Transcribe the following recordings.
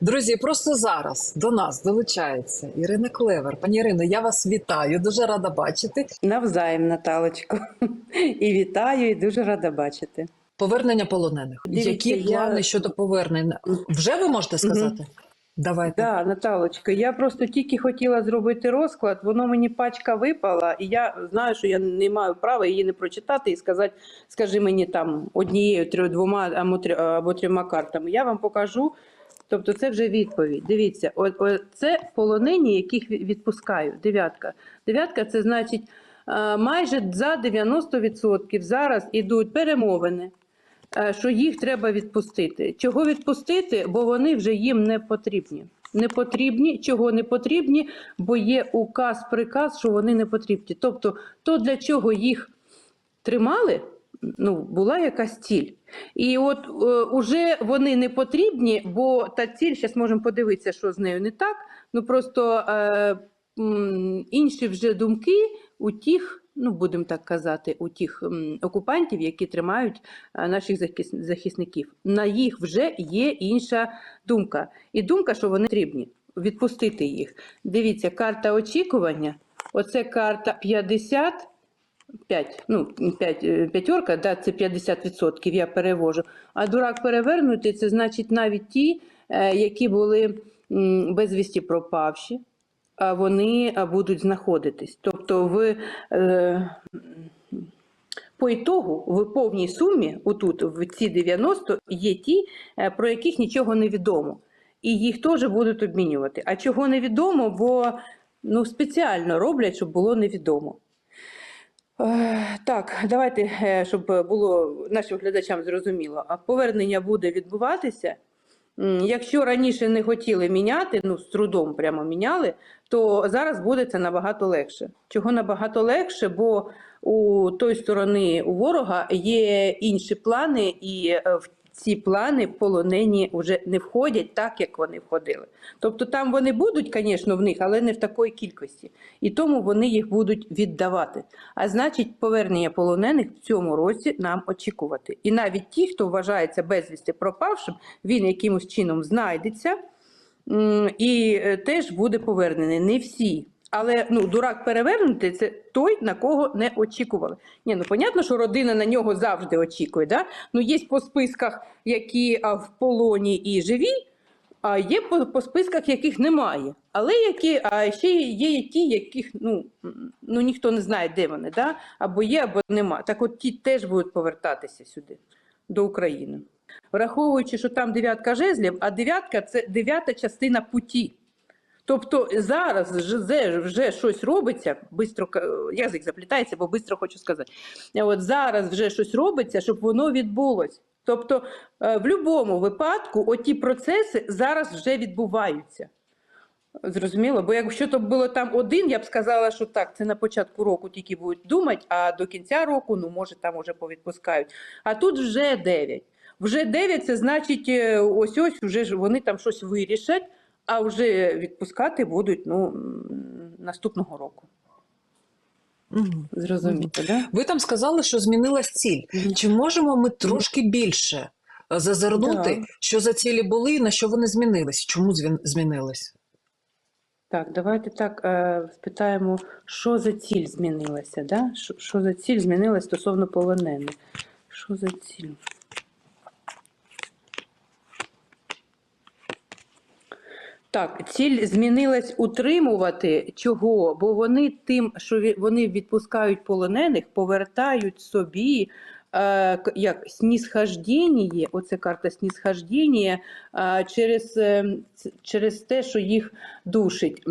Друзі, просто зараз до нас долучається Ірина Клевер. Пані Ірино, я вас вітаю. Дуже рада бачити. Навзаєм, Наталочко. І вітаю, і дуже рада бачити. Повернення полонених. Дивіться, Які я- плани щодо повернення? Вже ви можете сказати? Давайте. Да, Наталочка, я просто тільки хотіла зробити розклад, воно мені пачка випала, і я знаю, що я не маю права її не прочитати і сказати, скажи мені там однією, трьох, двома або трьома картами. Я вам покажу. Тобто це вже відповідь. Дивіться, о, це полонені, яких відпускаю. Дев'ятка. Дев'ятка це значить е, майже за 90% зараз ідуть перемовини. е, Що їх треба відпустити. Чого відпустити? Бо вони вже їм не потрібні. Не потрібні, чого не потрібні, бо є указ, приказ, що вони не потрібні. Тобто, то для чого їх тримали, ну, була якась ціль. І от е, уже вони не потрібні, бо та ціль, зараз можемо подивитися, що з нею не так. Ну просто е, м, інші вже думки у тих, ну будемо так казати, у тих м, окупантів, які тримають е, наших захис- захисників. На їх вже є інша думка. І думка, що вони потрібні. Відпустити їх. Дивіться, карта очікування. Оце карта 50. 5, ну, 5, п'ятерка, да, це 50%, я перевожу. А дурак перевернутий, це значить навіть ті, е, які були безвісті пропавші, вони будуть знаходитись. Тобто в, е, по ітогу в повній сумі, отут, в ці 90, є ті, е, про яких нічого не відомо. І їх теж будуть обмінювати. А чого невідомо, бо ну, спеціально роблять, щоб було невідомо. Так, давайте, е, щоб було нашим глядачам зрозуміло. А повернення буде відбуватися. Якщо раніше не хотіли міняти, ну з трудом прямо міняли, то зараз буде це набагато легше. Чого набагато легше? Бо у той сторони у ворога є інші плани, і е, в ці плани полонені вже не входять так, як вони входили. Тобто там вони будуть, звісно, в них, але не в такої кількості. І тому вони їх будуть віддавати. А значить, повернення полонених в цьому році нам очікувати. І навіть ті, хто вважається безвісти пропавшим, він якимось чином знайдеться і е, теж буде повернений. Не всі. Але ну, дурак перевернутий це той, на кого не очікували. Ні, ну понятно, що родина на нього завжди очікує. Да? Ну, є по списках, які а, в полоні і живі, а є по, по списках, яких немає. Але які, а ще є ті, яких ну, ну, ніхто не знає, де вони, да? або є, або нема. Так от ті теж будуть повертатися сюди, до України. Враховуючи, що там дев'ятка жезлів, а дев'ятка це дев'ята частина путі. Тобто зараз вже, вже щось робиться, бистро язик заплітається, бо швидко хочу сказати. От зараз вже щось робиться, щоб воно відбулось. Тобто, е, в будь-якому випадку оті процеси зараз вже відбуваються. Зрозуміло, бо якщо то було там один, я б сказала, що так, це на початку року тільки будуть думати, а до кінця року, ну може там уже повідпускають. А тут вже 9. Вже 9 це значить, е, ось ось вже вони там щось вирішать, а вже відпускати будуть ну, наступного року. Мгм. Зрозумієте, да? Ви там сказали, що змінилась ціль. Чи можемо ми трошки більше е, зазирнути, Да. що за цілі були і на що вони змінились? Чому змінились? Так, давайте так е, спитаємо, що за ціль змінилася, да? Що, що за ціль змінилася стосовно полонених? Що за ціль? Так, ціль змінилась утримувати чого? Бо вони тим, що вони відпускають полонених, повертають собі е, як снісхождіння, оце карта снісхождіння, е, через, е, через те, що їх душить.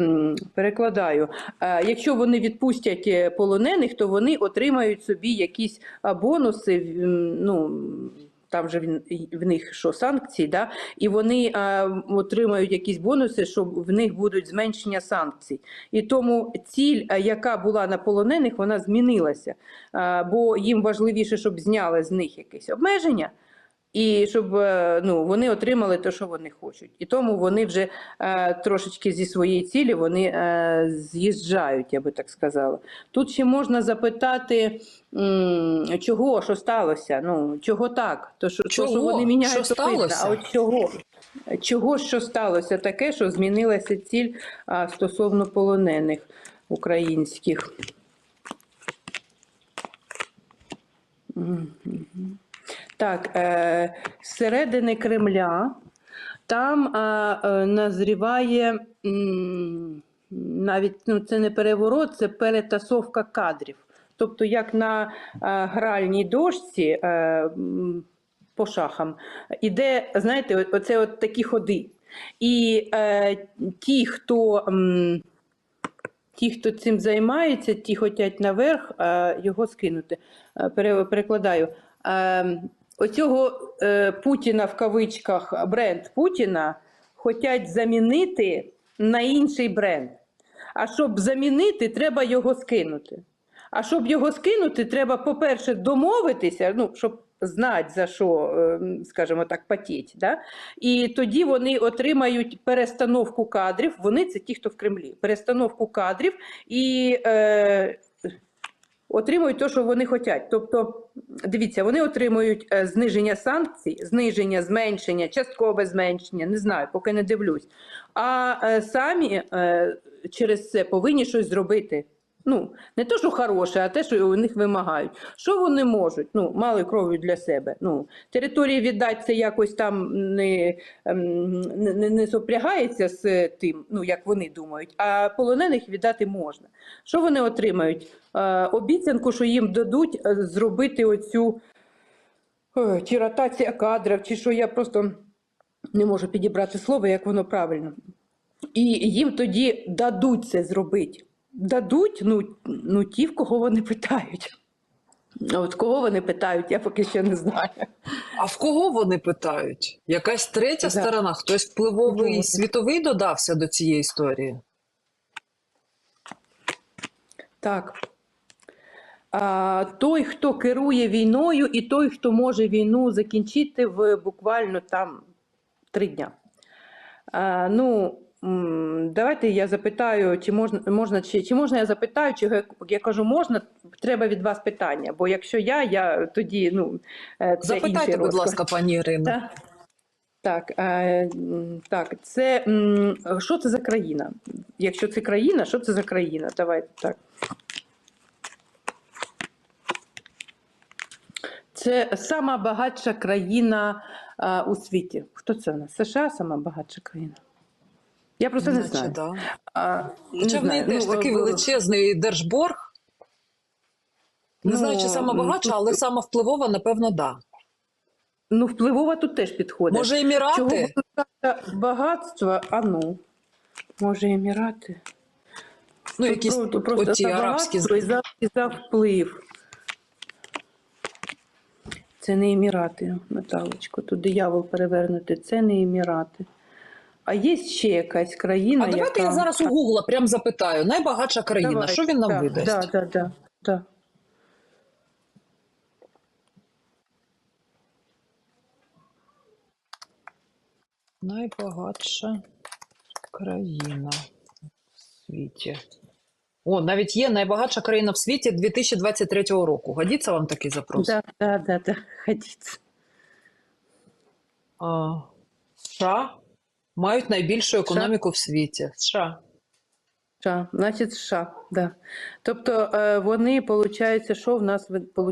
Перекладаю. Е, Якщо вони відпустять е, полонених, то вони отримають собі якісь а, бонуси. Ну, там же він, в них що санкції, да? і вони а, отримають якісь бонуси, що в них будуть зменшення санкцій. І тому ціль, яка була на полонених, вона змінилася. А, бо їм важливіше, щоб зняли з них якесь обмеження. І щоб е, ну, вони отримали те, що вони хочуть. І тому вони вже е, трошечки зі своєї цілі вони е, з'їжджають, я би так сказала. Тут ще можна запитати, м, чого, що сталося? Ну, чого так? То, що, то, що вони міняють, Що сталося? а от чого? Чого що сталося таке, що змінилася ціль а, стосовно полонених українських? Мгм. Так, е, середини Кремля там е, е, назріває м, навіть ну, це не переворот, це перетасовка кадрів. Тобто, як на е, гральній дошці е, по шахам, іде, знаєте, оце от такі ходи. І е, ті, хто. м, Ті, хто цим займається, ті хочуть наверх е, його скинути. Е, Перекладаю. Е, Оцього е, Путіна в кавичках бренд Путіна хочуть замінити на інший бренд. А щоб замінити, треба його скинути. А щоб його скинути, треба, по-перше, домовитися, ну, щоб знати, за що, е, скажімо так, потіть. Да? І тоді вони отримають перестановку кадрів. Вони це ті, хто в Кремлі. Перестановку кадрів і е, отримують те, що вони хочуть. Тобто, дивіться, вони отримують е, зниження санкцій, зниження, зменшення, часткове зменшення, не знаю, поки не дивлюсь. А е, самі е, через це повинні щось зробити. Ну, не те, що хороше, а те, що у них вимагають. Що вони можуть? Ну, мали кров'ю для себе. Ну, території віддати це якось там не, ем, не, не, сопрягається з тим, ну, як вони думають, а полонених віддати можна. Що вони отримають? Е, обіцянку, що їм дадуть е, зробити оцю е, чи ротація кадрів, чи що я просто не можу підібрати слово, як воно правильно. І їм тоді дадуть це зробити. Дадуть, ну, ну ті, в кого вони питають. От кого вони питають, я поки що не знаю. А в кого вони питають? Якась третя Да. сторона? Хтось впливовий Вот. світовий додався до цієї історії? Так. А, той, хто керує війною, і той, хто може війну закінчити в буквально там три дня. А, ну, давайте я запитаю, чи можна, можна, чи, чи можна я запитаю, чи я, кажу, можна, треба від вас питання, бо якщо я, я тоді, ну, е, це Запитайте, інший будь ласка, пані Ірино. Так, так, е, так, це що це за країна? Якщо це країна, що це за країна? Давайте так. Це сама багатша країна а, у світі. Хто це у нас? США сама багатша країна. Я просто не знаю. да. А, не Хоча в неї знаю. теж Ну, такий е, величезний держборг. Не Ну, знаю, чи сама багатша, тут- але сама впливова, напевно, да. Ну, впливова тут теж підходить. Може, Чого Емірати? високе багатство? А ну, може, Емірати? Ну, Тут якісь просто, просто оці за арабські і за, і за вплив. Це не Емірати, Наталочко. Тут диявол перевернути. Це не Емірати. А є ще якась країна. А давайте яка... я зараз у Гугла прям запитаю. Найбагатша країна. Давай. Що він нам да, видасть? Да, да, да, да. Найбагатша країна в світі. О, навіть є найбагатша країна в світі 2023 року. Годиться вам такий запрос? Да, да, да, да. Ходіть. А, США мають найбільшу економіку в світі. США. США, значить США, да. Тобто е, вони, виходить, що в нас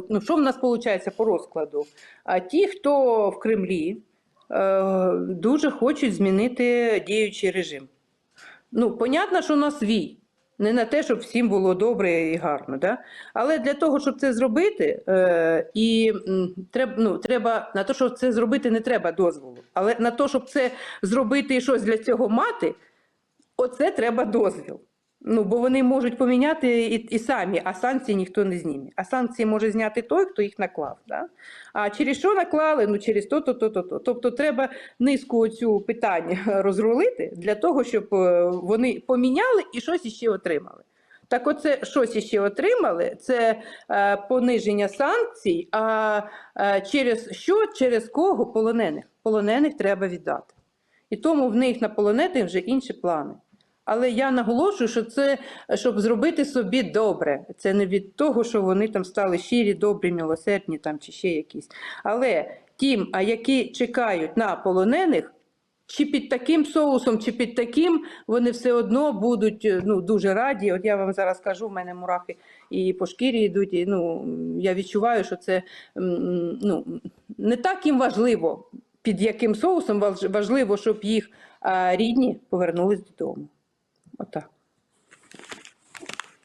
ну, що в нас виходить по розкладу? А ті, хто в Кремлі, е, дуже хочуть змінити діючий режим. Ну, понятно, що у нас свій. Не на те, щоб всім було добре і гарно. Да? Але для того, щоб це зробити, е, і треба, ну, треба на те, щоб це зробити, не треба дозволу. Але на те, щоб це зробити і щось для цього мати, Оце треба дозвіл. Ну, бо вони можуть поміняти і, і самі, а санкції ніхто не зніме. А санкції може зняти той, хто їх наклав. Да? А через що наклали? Ну через то, то, то, то, то. Тобто треба низку цю питань розрулити для того, щоб е, вони поміняли і щось іще отримали. Так, оце щось іще отримали, це е, пониження санкцій, а е, через що, через кого полонених? Полонених треба віддати. І тому в них на полонених вже інші плани. Але я наголошую, що це щоб зробити собі добре. Це не від того, що вони там стали щирі, добрі, милосердні там чи ще якісь. Але тим, а які чекають на полонених, чи під таким соусом, чи під таким, вони все одно будуть е, ну, дуже раді. От я вам зараз кажу, в мене мурахи і по шкірі йдуть. І, ну, я відчуваю, що це ну, не так їм важливо, під яким соусом важливо, щоб їх рідні повернулись додому. Отак.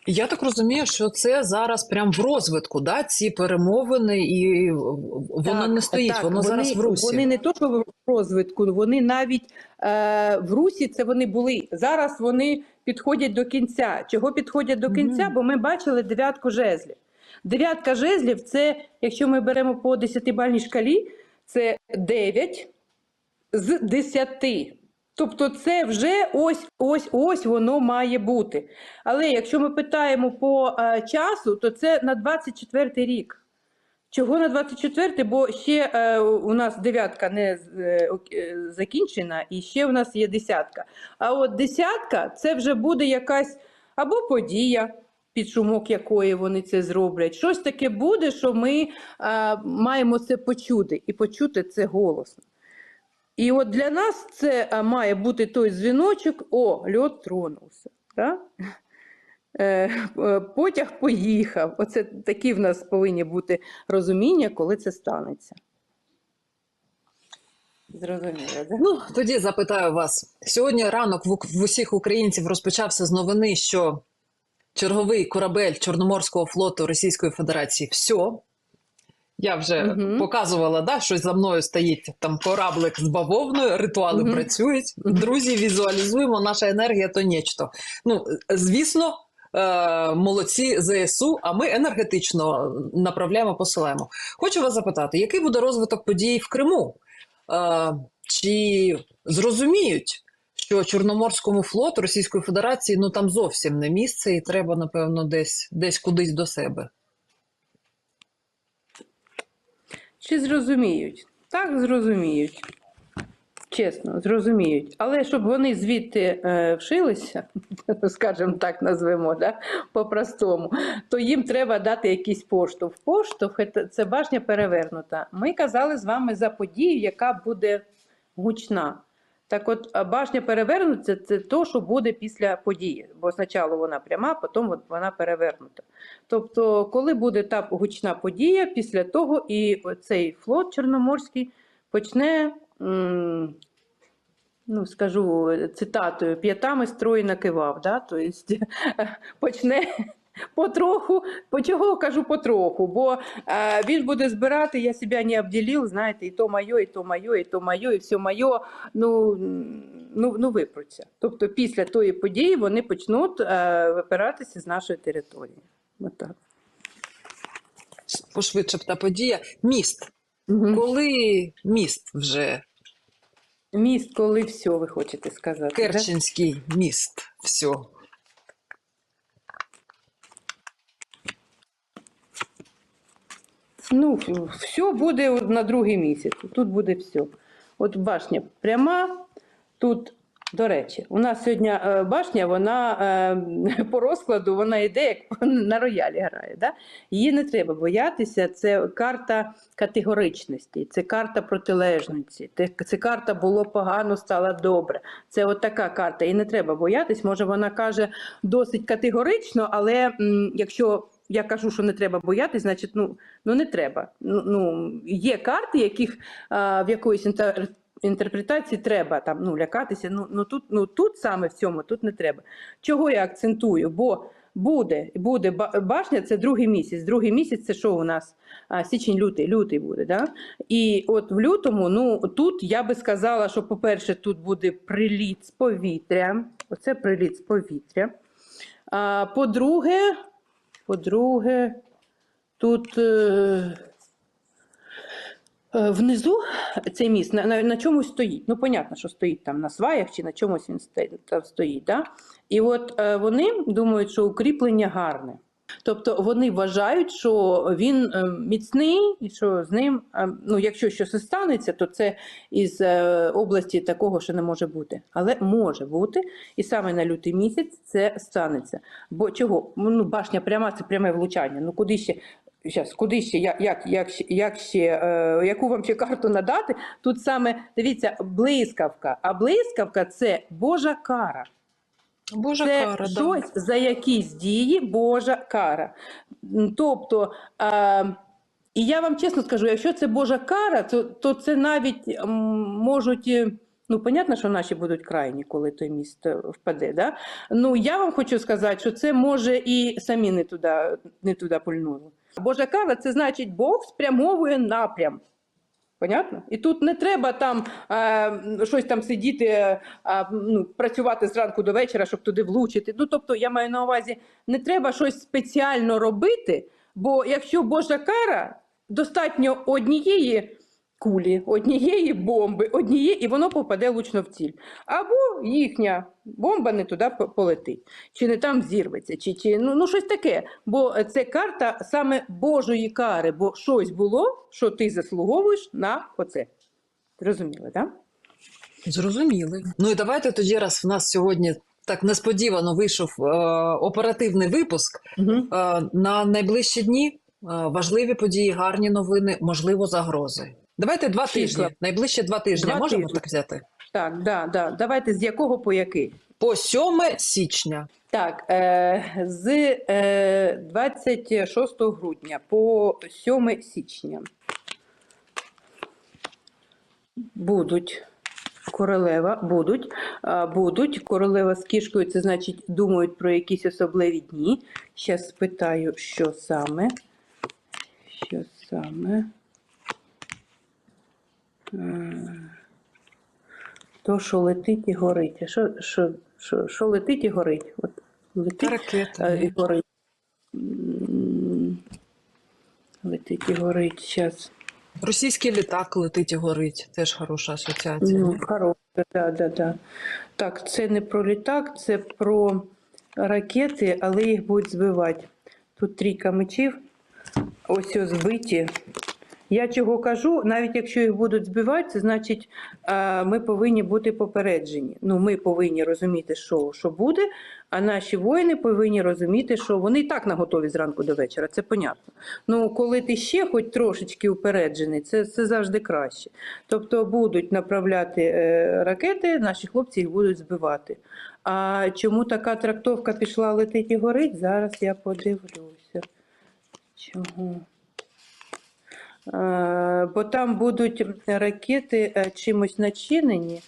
Я так розумію, що це зараз прям в розвитку, да? ці перемовини, і воно Так, не стоїть, так, воно вони, зараз в русі. Вони не то, що в розвитку, вони навіть е, в Русі це вони були. Зараз вони підходять до кінця. Чого підходять до кінця? Мгм. Бо ми бачили дев'ятку жезлів. Дев'ятка жезлів це, якщо ми беремо по десятибальній шкалі, це 9 з 10. Тобто це вже ось ось ось воно має бути. Але якщо ми питаємо по е, часу, то це на 24 рік. Чого на 24? Бо ще е, у нас дев'ятка не е, е, закінчена, і ще у нас є десятка. А от десятка це вже буде якась або подія, під шумок якої вони це зроблять. Щось таке буде, що ми е, маємо це почути, і почути це голосно. І от для нас це е, має бути той дзвіночок, о, льот тронувся. Да? Е, е, Потяг поїхав. Оце такі в нас повинні бути розуміння, коли це станеться. Зрозуміло, да? Ну, тоді запитаю вас. Сьогодні ранок в, в усіх українців розпочався з новини, що черговий корабель Чорноморського флоту Російської Федерації все. Я вже Мгм. показувала, да, що за мною стоїть там кораблик з бавовною, ритуали Мгм. працюють. Друзі, візуалізуємо, наша енергія то нічто. Ну, звісно, е, молодці ЗСУ, а ми енергетично направляємо, посилаємо. Хочу вас запитати, який буде розвиток подій в Криму? Е, чи зрозуміють, що Чорноморському флоту Російської Федерації ну там зовсім не місце, і треба, напевно, десь, десь кудись до себе? Чи зрозуміють? Так, зрозуміють. Чесно, зрозуміють. Але щоб вони звідти е, вшилися, скажімо так, назвемо, да, по-простому, то їм треба дати якийсь поштовх. Поштовх це- башня перевернута. Ми казали з вами за подію, яка буде гучна. Так от, башня перевернута це, то, що буде після події. Бо спочатку вона пряма, потім от вона перевернута. Тобто, коли буде та гучна подія, після того і цей флот Чорноморський почне, ну скажу цитатою, п'ятами строї накивав. Да? Тобто, почне потроху, по чого кажу потроху, бо е, він буде збирати, я себе не обділив, знаєте, і то моє, і то моє, і то моє, і все моє, ну, ну, ну випруться. Тобто після тої події вони почнуть е, випиратися з нашої території. Отак. Пошвидше б та подія. Міст. Угу. Коли міст вже Міст, коли все, ви хочете сказати. да? Міст. Все. Ну, все буде на другий місяць. Тут буде все. От башня пряма. Тут, до речі, у нас сьогодні е, башня, вона е, по розкладу вона йде, як на роялі грає. Да? Її не треба боятися. Це карта категоричності, це карта протилежності. Це, карта було погано, стало добре. Це от така карта. І не треба боятись. Може, вона каже досить категорично, але якщо я кажу, що не треба боятись, значить, ну, ну не треба. Ну, ну, є карти, яких а, в якоїсь інтер... інтерпретації треба там, ну, лякатися. Ну, ну, тут, ну, тут саме в цьому тут не треба. Чого я акцентую? Бо буде, буде башня, це другий місяць. Другий місяць це що у нас? А, січень, лютий, лютий буде. Да? І от в лютому, ну тут я би сказала, що, по-перше, тут буде приліт з повітря. Оце приліт з повітря. По-друге, по-друге, тут е, е, внизу цей міст на, на, на чомусь стоїть. Ну, понятно, що стоїть там на сваях чи на чомусь він стоїть. Там стоїть да? І от е, вони думають, що укріплення гарне. Тобто вони вважають, що він е, міцний і що з ним, е, ну якщо щось станеться, то це із е, області такого, що не може бути. Але може бути, і саме на лютий місяць це станеться. Бо чого? Ну, башня пряма це пряме влучання. Ну куди ще Зараз, куди ще, як, як, як, ще- як ще, е, яку вам ще карту надати? Тут саме, дивіться, блискавка. А блискавка це Божа кара. Божа Це кара, да. щось за якісь дії Божа кара. Тобто, е, і я вам чесно скажу, якщо це Божа кара, то, то це навіть можуть. е, Ну, понятно, що наші будуть крайні, коли той міст е, впаде. Да? Ну, я вам хочу сказати, що це може і самі не туди, не туди пульнули. Божа кара це значить, Бог спрямовує напрям. Понятно? І тут не треба там е, щось там сидіти, е, ну, працювати зранку до вечора, щоб туди влучити. Ну, тобто, я маю на увазі, не треба щось спеціально робити, бо якщо Божа кара, достатньо однієї кулі, однієї бомби, однієї, і воно попаде лучно в ціль. Або їхня бомба не туди полетить, чи не там зірветься, чи, чи ну, ну щось таке. Бо це карта саме Божої кари, бо щось було, що ти заслуговуєш на оце. Зрозуміли, так? Зрозуміли. Ну і давайте тоді, раз в нас сьогодні так несподівано вийшов е, оперативний випуск. Угу. Е, на найближчі дні е, важливі події, гарні новини, можливо, загрози. Давайте два тижні. Найближче два тижні. Два Можемо тижні. так взяти? Так, да, да. давайте з якого по який. По 7 січня. Так, е, з е, 26 грудня по 7 січня будуть королева, будуть, будуть королева з кішкою, це значить думають про якісь особливі дні. Зараз спитаю, що саме. Що саме? То, що летить і горить. А що, що, що, що летить і горить? От летить Ракета. Е, і горить. Летить і горить зараз. Російський літак летить і горить. Теж хороша асоціація. Ну, хороше, да, да, да. Так, це не про літак, це про ракети, але їх будуть збивати. Тут трійка мечів, ось ось збиті. Я чого кажу, навіть якщо їх будуть збивати, це значить, е, ми повинні бути попереджені. Ну, ми повинні розуміти, що, що буде, а наші воїни повинні розуміти, що вони і так наготові зранку до вечора, це понятно. Ну, коли ти ще хоч трошечки упереджений, це, це завжди краще. Тобто будуть направляти е, ракети, наші хлопці їх будуть збивати. А чому така трактовка пішла летить і горить? Зараз я подивлюся. Чого? Е, бо там будуть ракети е, чимось начинені,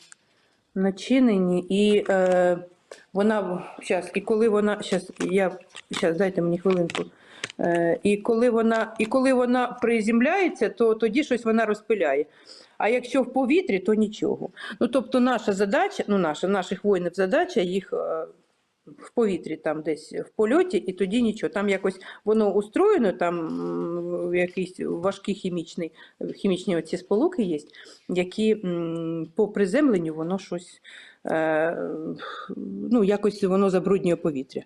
начинені, і е, вона зараз, і коли вона щас, я щас, дайте мені хвилинку. І коли вона, і коли вона приземляється, то тоді щось вона розпиляє. А якщо в повітрі, то нічого. Ну тобто, наша задача, ну наша, наших воїнів задача їх в повітрі, там десь в польоті, і тоді нічого. Там якось воно устроєно, там якийсь важкий хімічний, хімічні оці сполуки є, які по приземленню воно щось, е, ну, якось воно забруднює повітря.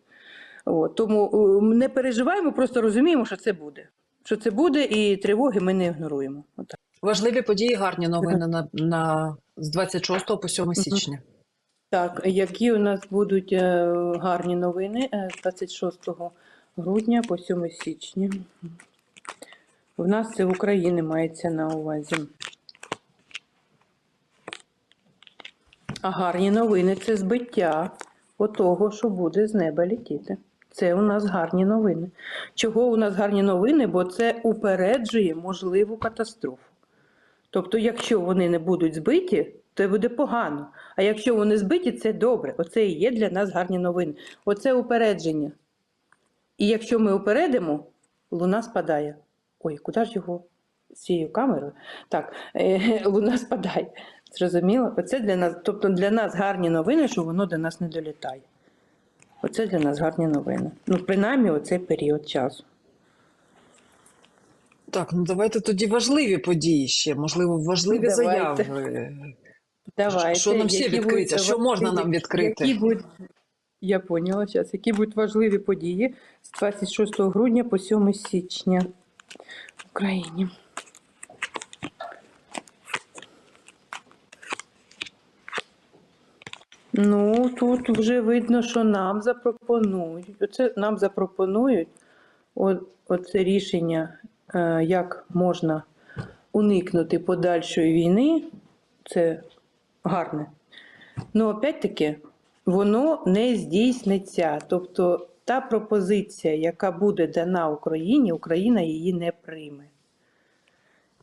От, тому е, не переживаємо, просто розуміємо, що це буде. Що це буде, і тривоги ми не ігноруємо. Отак. Важливі події, гарні новини на, на з 26 по 7 січня. Так, які у нас будуть е, гарні новини е, з 26 грудня по 7 січня. В нас це в Україні мається на увазі. А гарні новини це збиття того, що буде з неба літіти. Це у нас гарні новини. Чого у нас гарні новини? Бо це упереджує можливу катастрофу. Тобто, якщо вони не будуть збиті, то буде погано. А якщо вони збиті, це добре. Оце і є для нас гарні новини. Оце упередження. І якщо ми упередимо, луна спадає. Ой, куди ж його з цією камерою? Так, е, луна спадає. Зрозуміло? Оце для нас, тобто для нас гарні новини, що воно до нас не долітає. Оце для нас гарні новини. Ну, принаймні, оцей період часу. Так, ну давайте тоді важливі події ще, можливо, важливі Давайте. заяви. Давайте. Що нам відкриться? будуть Що можна нам відкрити? Які будуть, я поняла зараз, які будуть важливі події з 26 грудня по 7 січня в Україні. Ну, тут вже видно, що нам запропонують. Оце нам запропонують оце рішення, е, як можна уникнути подальшої війни, це гарне. Ну, опять-таки, воно не здійсниться. Тобто та пропозиція, яка буде дана Україні, Україна її не прийме.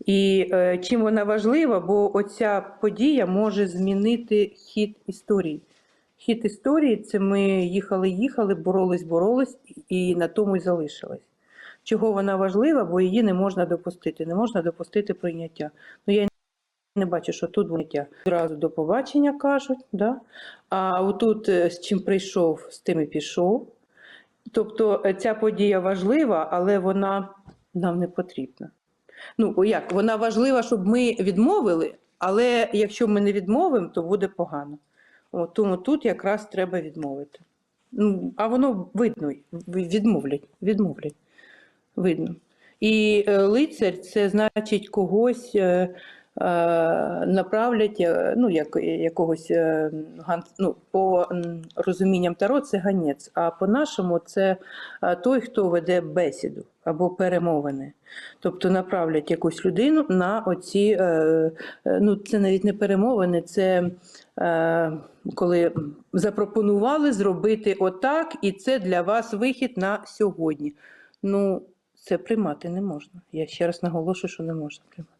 І е, чим вона важлива, бо оця подія може змінити хід історії. Хід історії це ми їхали, їхали, боролись, боролись і на тому й залишились. Чого вона важлива, бо її не можна допустити. Не можна допустити прийняття. Ну я не бачу, що тут виняття. Зразу до побачення кажуть, да? а отут е, з чим прийшов, з тим і пішов. Тобто е, ця подія важлива, але вона нам не потрібна. Ну, як? Вона важлива, щоб ми відмовили, але якщо ми не відмовимо, то буде погано. От, тому тут якраз треба відмовити. Ну, а воно видно, відмовлять, відмовлять. Видно. І е, лицар це значить когось направлять, е, ну, як, якогось е, ну, по розумінням Таро це ганець, а по-нашому це е, той, хто веде бесіду або перемовини. Тобто направлять якусь людину на оці, е, е, ну це навіть не перемовини, це е, коли запропонували зробити отак, і це для вас вихід на сьогодні. Ну, це приймати не можна. Я ще раз наголошую, що не можна приймати.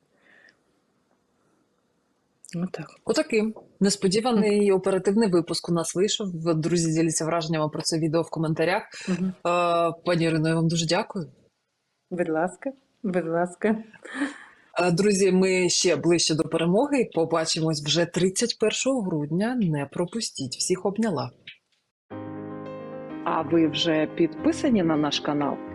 Отак. Отаким несподіваний оперативний випуск у нас вийшов. Друзі, діляться враженнями про це відео в коментарях. Угу. Пані Ірино, я вам дуже дякую. Будь ласка, будь ласка. Друзі, ми ще ближче до перемоги. Побачимось вже 31 грудня. Не пропустіть. Всіх обняла. А ви вже підписані на наш канал?